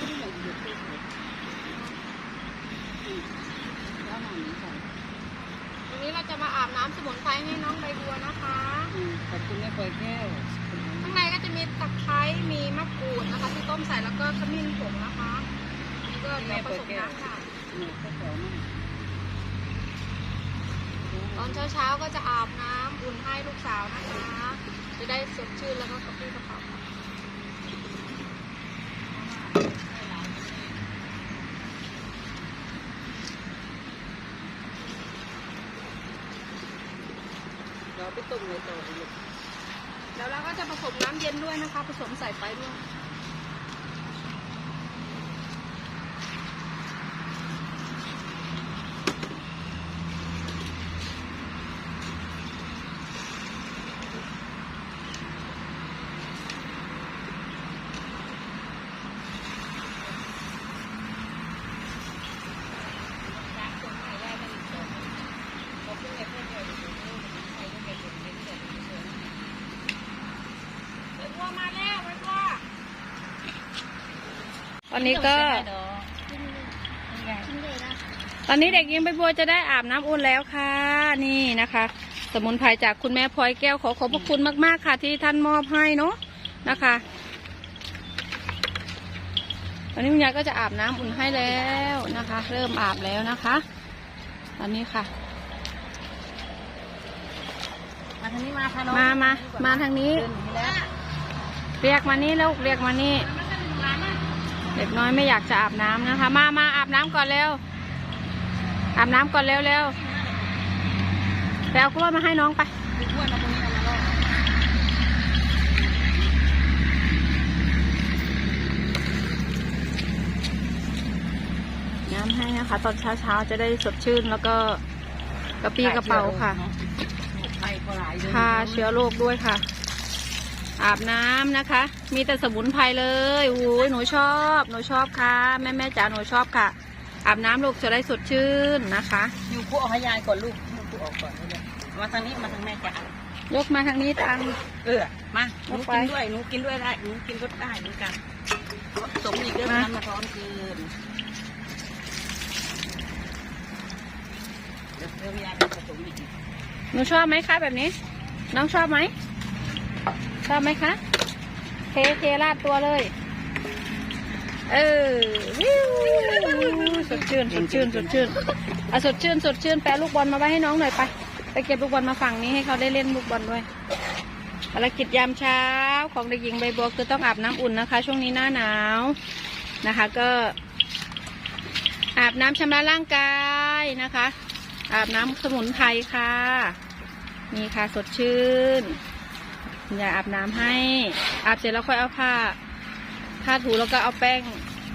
วันนี้เราจะมาอาบน้ำสมุนไพรให้น้องใบบัวนะคะ ขอบคุณแม่ปอยแก้วข้างในก็จะมีตะไคร้ มีมะกรูดนะคะที่ต้มใส่แล้วก็ขมิ้นผงนะคะนี่ก็เดี๋ยวผสมน้ำค่ะหนูก็ขอมาตอนเช้าๆก็จะอาบน้ำอุ่นให้ลูกสาวนะคะ จะได้สดชื่นแล้วก็กระปรี้กระเป๋าค่ะ เรา ไปต้มเลยต่ออีกแล้วเราก็จะผสมน้ำเย็นด้วยนะคะ ผสมใส่ไปด้วย ตอนนี้ก็ ตอนนี้เด็กหญิงใบบัวจะได้อาบน้ำอุ่นแล้วค่ะ นี่นะคะ สมุนไพรจากคุณแม่พลอยแก้วขอขอบพระคุณมาก ๆ ค่ะ ที่ท่านมอบให้เนาะนะคะตอนนี้คุณยายก็จะอาบน้ำอุ่นให้แล้วนะคะ เริ่มอาบแล้วนะคะ ตอนนี้ค่ะ มาทางนี้มาค่ะน้องมามามาทางนี้เดินหนีแล้วเรียกมานี่แล้วเรียกมานี่ เด็กน้อยไม่อยากจะอาบน้ำนะคะ มามาอาบน้ำก่อนเร็ว อาบน้ำก่อนเร็วเร็วไปเอากล้วยมาให้น้องไปมีถ้วยมาตรงนี้เอามาลอกน้ำให้นะคะ ตอนเช้าเช้าๆจะได้สดชื่นแล้วก็กระปี้กระเป๋าค่ะฆ่าเชื้อโรคด้วยค่ะ อาบน้ำนะคะ มีแต่สมุนไพรเลยโอ้ยหนูชอบ หนูชอบค่ะ แม่แม่จ๋าหนูชอบค่ะ อาบน้ำลูกจะได้สดชื่นนะคะยูคู่เอาให้ยายก่อนลูกยูคู่ออกก่อนเลยมาทางนี้มาทางแม่จ๋ายกมาทางนี้ตังเออมาหนูเอาไปกินด้วยหนูกินด้วยได้หนูกินก็ได้เหมือนกันสมอีกเรื่องมานั้นมาร้อนเกินเดี๋ยวเดี๋ยวยายไปผสมอีกหนูชอบไหมคะแบบนี้ น้องชอบไหม ชอบไหมคะเทเทราดตัวเลย เออวิวสดชื่นสดชื่นสดชื่นอะสดชื่นสดชื่นแปลลูกบอลมาไว้ให้น้องหน่อยไป ไปเก็บลูกบอลมาฝั่งนี้ให้เขาได้เล่นลูกบอลด้วยภารกิจยามเช้าของเด็กหญิงใบบัวคือต้องอาบน้ำอุ่นนะคะ ช่วงนี้หน้าหนาวนะคะ ก็อาบน้ำชำระร่างกายนะคะ อาบน้ำสมุนไพรค่ะ นี่ค่ะสดชื่น อย่าอาบน้ำให้ อาบเสร็จแล้วค่อยเอาผ้าผ้าถูแล้วก็เอาแป้ง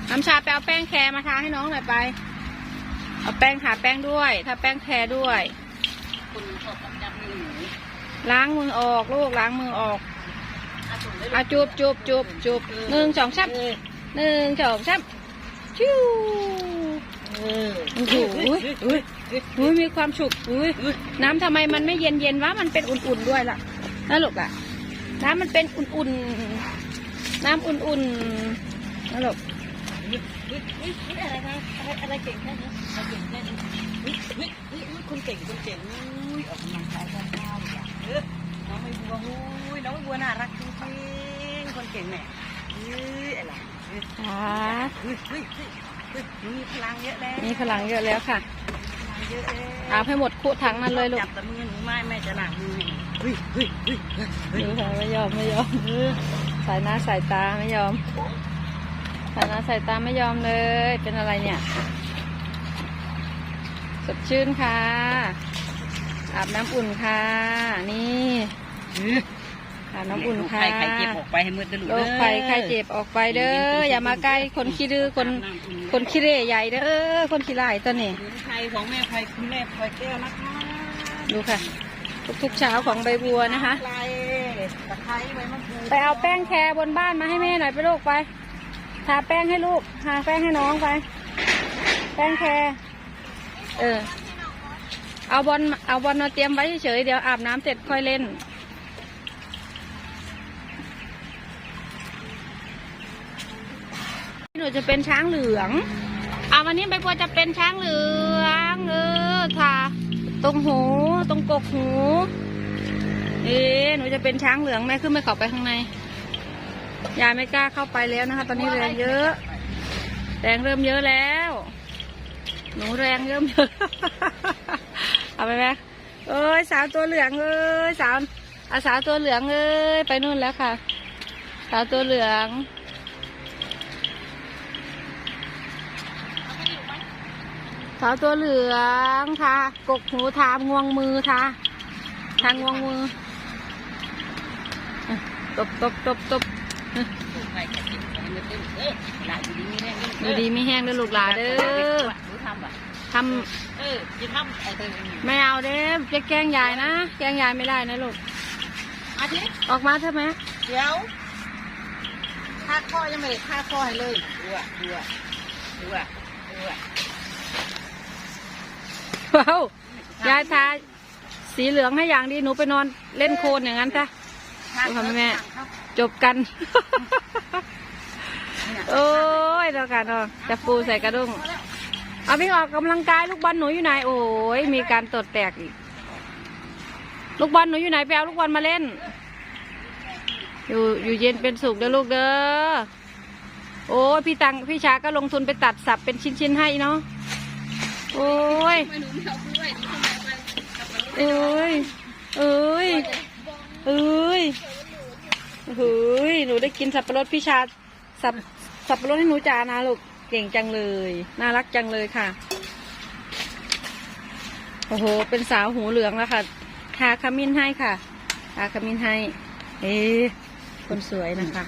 น้ำชาไปเอาแป้งแคร์มาทาให้น้องหน่อยไป เอาแป้งทาแป้งด้วยทาแป้งแคร์ด้วยคุณชอบจับมือล้างมือออกลูกล้างมือออกอาจุ่มได้อาจูบจูบจูบจูบหนึ่งสองชับหนึ่งสองชับชิวเออโอ้โหอุ้ยอุ้ยอุ้ยมีความสุขอุ้ยน้ำทำไมมันไม่เย็นเย็นวะมันเป็นอุ่นๆด้วยล่ะนะลูกอะ น้ำมันเป็นอุ่นๆ น้ำอุ่นๆนะลูกอะไรนะอะไรอะไรเก่งแค่นี้อะไรเก่งแค่นี้เฮ้ยเฮ้ยเฮ้ยคุณเก่งคุณเก่งอุ้ยออกกำลังกายข้าวๆอย่างเออน้องไม่บัวอุ้ยน้องไม่บัวน่ารักจริงๆคนเก่งแม่เฮ้ยอะไรเฮ้ยค่ะฮ้ยเฮ้ยเฮ้ยเฮ้ยมีพลังเยอะแล้วมีพลังเยอะแล้วค่ะเอาบให้หมดคู่ถังนั้นเลยลูกจับแต่มือหนูไม่แม่จะหนักมือ เฮ้ยเฮ้ยเฮ้ยเฮ้ยดูค่ะไม่ยอมไม่ยอมสายหน้าสายตาไม่ยอมสายหน้าสายตาไม่ยอมเลย เป็นอะไรเนี่ย สดชื่นค่ะ อาบน้ำอุ่นค่ะ นี่อาบน้ำอุ่นค่ะใครใครเจ็บออกไปให้มืดตะลุโรคภัยไข้เจ็บออกไปเด้อ อย่ามาใกล้คนขี้ดื้อคนคนขี้เร่ใหญ่เด้อ คนขี้ร้ายตัวนี้ใครของแม่ใครคุณแม่คอยแก้วนะคะ ดูค่ะ ทุกๆเช้าของใบบัวนะคะตะไคร้ตะไคร้ใบมะกรูดไปเอาแป้งแคร์บนบ้านมาให้แม่หน่อยไปลูกไป ทาแป้งให้ลูก ทาแป้งให้น้องไป แป้งแคร์เออ เอาบอลเอาบอลมาเตรียมไว้เฉยๆเดี๋ยวอาบน้ำเสร็จค่อยเล่น หนูนูจะเป็นช้างเหลือง อ่าวันนี้ใบบัวจะเป็นช้างเหลืองเออค่ะ ตรงหู ตรงกกหู เอ๊หนูจะเป็นช้างเหลืองแม่ขึ้นไม่เข้าไปข้างใน ยายไม่กล้าเข้าไปแล้วนะคะ ตอนนี้แรงเยอะ แรงเริ่มเยอะแล้ว หนูแรงเริ่มเยอะ เอาไปไหมเอ้ยสาวตัวเหลืองเอ้ยสาวอาสาวตัวเหลืองเอ้ยไปนู่นแล้วค่ะ สาวตัวเหลือง สาวตัวเหลืองทากกหูทางวงมือทาทางวงมืออะตบตบตบตบไปแค่กินไปเงินเต้นเอ้ยหลานอยู่ดีนี่แน่ดูดีไม่แห้งเด้อลูกหลานเด้อหนูทำอะทเออจะทำไอ้เธอำไม่เอาเด้อจะแกล้งยายนะ แกล้งยายไม่ได้นะลูกอาทิตย์ออกมาเถอะไหมเดี๋ยวค่าข้อยังไม่ได้ค่าข้อให้เลยดูอะดูอะดูอะดูอะ ว้าวยายทาสีเหลืองให้อย่างดีหนูไปนอนเล่นโคลนอย่างนั้นซะทำไมแม่จบกัน โอ้ยเดี๋ยวกันเนาะจะปูใส่กระดุงเอาพี่ออกกำลังกายลูกบอลหนูอยู่ไหนโอ้ยมีการตดแตกอีก ลูกบอลหนูอยู่ไหนไปเอาลูกบอลมาเล่น อยู่อยู่เย็นเป็นสุขเด้อลูกเด้อโอ้ยพี่ตังพี่ชาก็ลงทุนไปตัดสับเป็นชิ้นๆให้เนาะ โอ้ยเอ้ยเอ้ยเอ้ยเฮ้ยหนูได้กินสับปะรดพี่ชาสับสับปะรดให้หนูจานะลูกเก่งจังเลย น่ารักจังเลยค่ะ โอ้โห เป็นสาวหูเหลืองแล้วค่ะ ทาขมิ้นให้ค่ะ ทาขมิ้นให้ เอ๊ะคนสวยนะคะ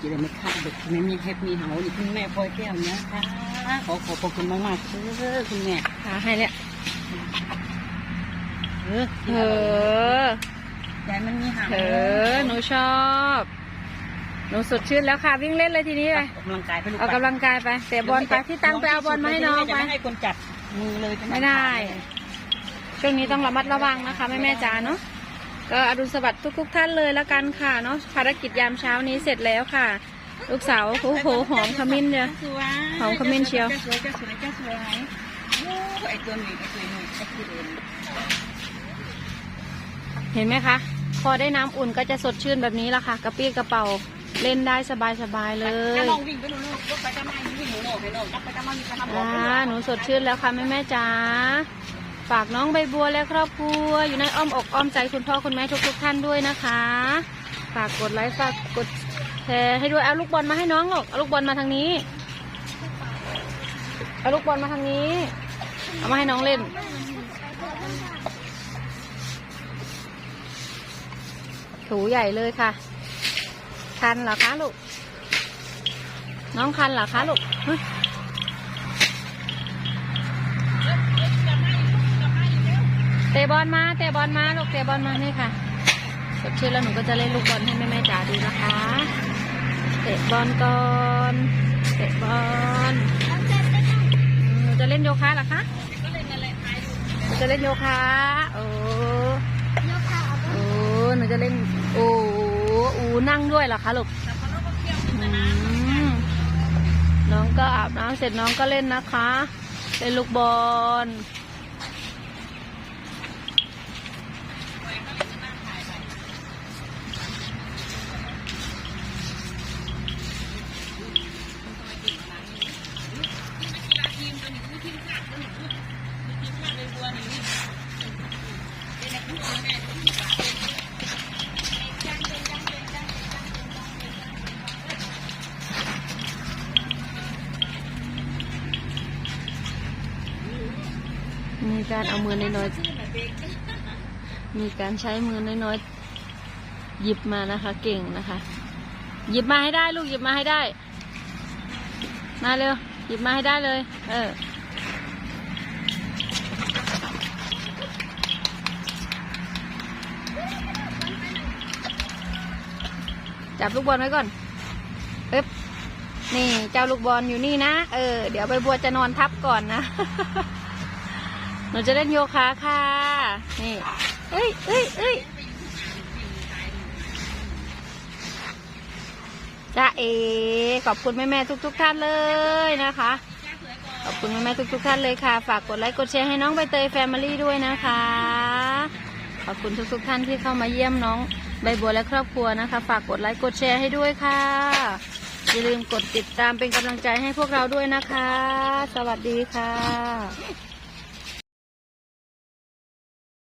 จะได้ไม่ขาดเด็กไม่มีแฮปมีเฮานี่คุณแม่พลอยแก้วนะคะ ขอขอบพระคุณมากๆเออคุณแม่ทาให้เนี่ยเออเออยายมันมีหางเออหนูชอบหนูสดชื่นแล้วค่ะวิ่งเล่นเลยทีนี้ไปออกกำลังกายไปลูกออกกำลังกายไปเตะบอลไปที่ตังไปเอาบอลมาให้น้องจะไปไม่ให้คนจับมือเลยไม่ได้ช่วงนี้ต้องระมัดระวังนะคะแม่แม่ๆจ๋าเนาะก็อรุณสวัสดิ์ทุกๆท่านเลยแล้วกันค่ะเนาะภารกิจยามเช้านี้เสร็จแล้วค่ะ ลูกสาวโอ้โหหอมขมิ้นเดียวสวยหอมขมิ้นเชียวสวยจ้าสวยจ้าสวยโอ้ไอตัวนี้ไอตัวนี้ไอตัวนี้เห็นไหมคะ พอได้น้ำอุ่นก็จะสดชื่นแบบนี้ละค่ะ กระปี้กระเป๋าเล่นได้สบายๆเลยถ้าน้องวิ่งไปหนูลูกรถไปจะมาวิ่งหนูโน่ไปโน่กลับไปจะมามีจะมาบอกหนูสดชื่นแล้วค่ะแม่แม่จ๋าฝากน้องใบบัวและครอบครัว อยู่ในอ้อมอกอ้อมใจคุณพ่อคุณแม่ทุกๆท่านด้วยนะคะ ฝากกดไลค์ฝากกด แชร์ให้ด้วยเอาลูกบอลมาให้น้องหรอกเอาลูกบอลมาทางนี้ เอาลูกบอลมาทางนี้ เอามาให้น้องเล่น ถูใหญ่เลยค่ะ คันเหรอคะลูก น้องคันเหรอคะลูกเตะบอลมาเตะบอลมาลูกเตะบอลมานี่ค่ะ ดชื่นแล้วหนูก็จะเล่นลูกบอลให้แม่แม่ๆจ๋าดูนะคะ เตะบอลก่อนเตะบอลหนูจะเล่นโยคะหรอคะหนูจะเล่นโยคะโอ้โอ้หนูจะเล่นโอ้โอูนั่งด้วยเหรอคะลูกน้องก็อาบน้ำเสร็จน้องก็เล่นนะคะ เล่นลูกบอล การเอามือน้อยๆ มีการใช้มือน้อยๆ หยิบมานะคะ เก่งนะคะ หยิบมาให้ได้ลูกหยิบมาให้ได้ มาเร็ว หยิบมาให้ได้เลย เออจับลูกบอลไว้ก่อนปึ๊บนี่ เจ้าลูกบอลอยู่นี่นะ เออ เดี๋ยวใบบัวจะนอนทับก่อนนะ หนูจะเล่นโยคะค่ะ นี่ เอ้ยเอ้ยเอ้ยจ้าเอ ขอบคุณแม่แม่ทุกทุกๆท่านเลยนะคะ ขอบคุณแม่แม่ทุกทุกๆท่านเลยค่ะ ฝากกดไลค์กดแชร์ให้น้องใบเตยแฟมิลี่ด้วยนะคะ ขอบคุณทุกทุกๆท่านที่เข้ามาเยี่ยมน้องใบบัวและครอบครัวนะคะ ฝากกดไลค์กดแชร์ให้ด้วยค่ะ อย่าลืมกดติดตามเป็นกำลังใจให้พวกเราด้วยนะคะ สวัสดีค่ะ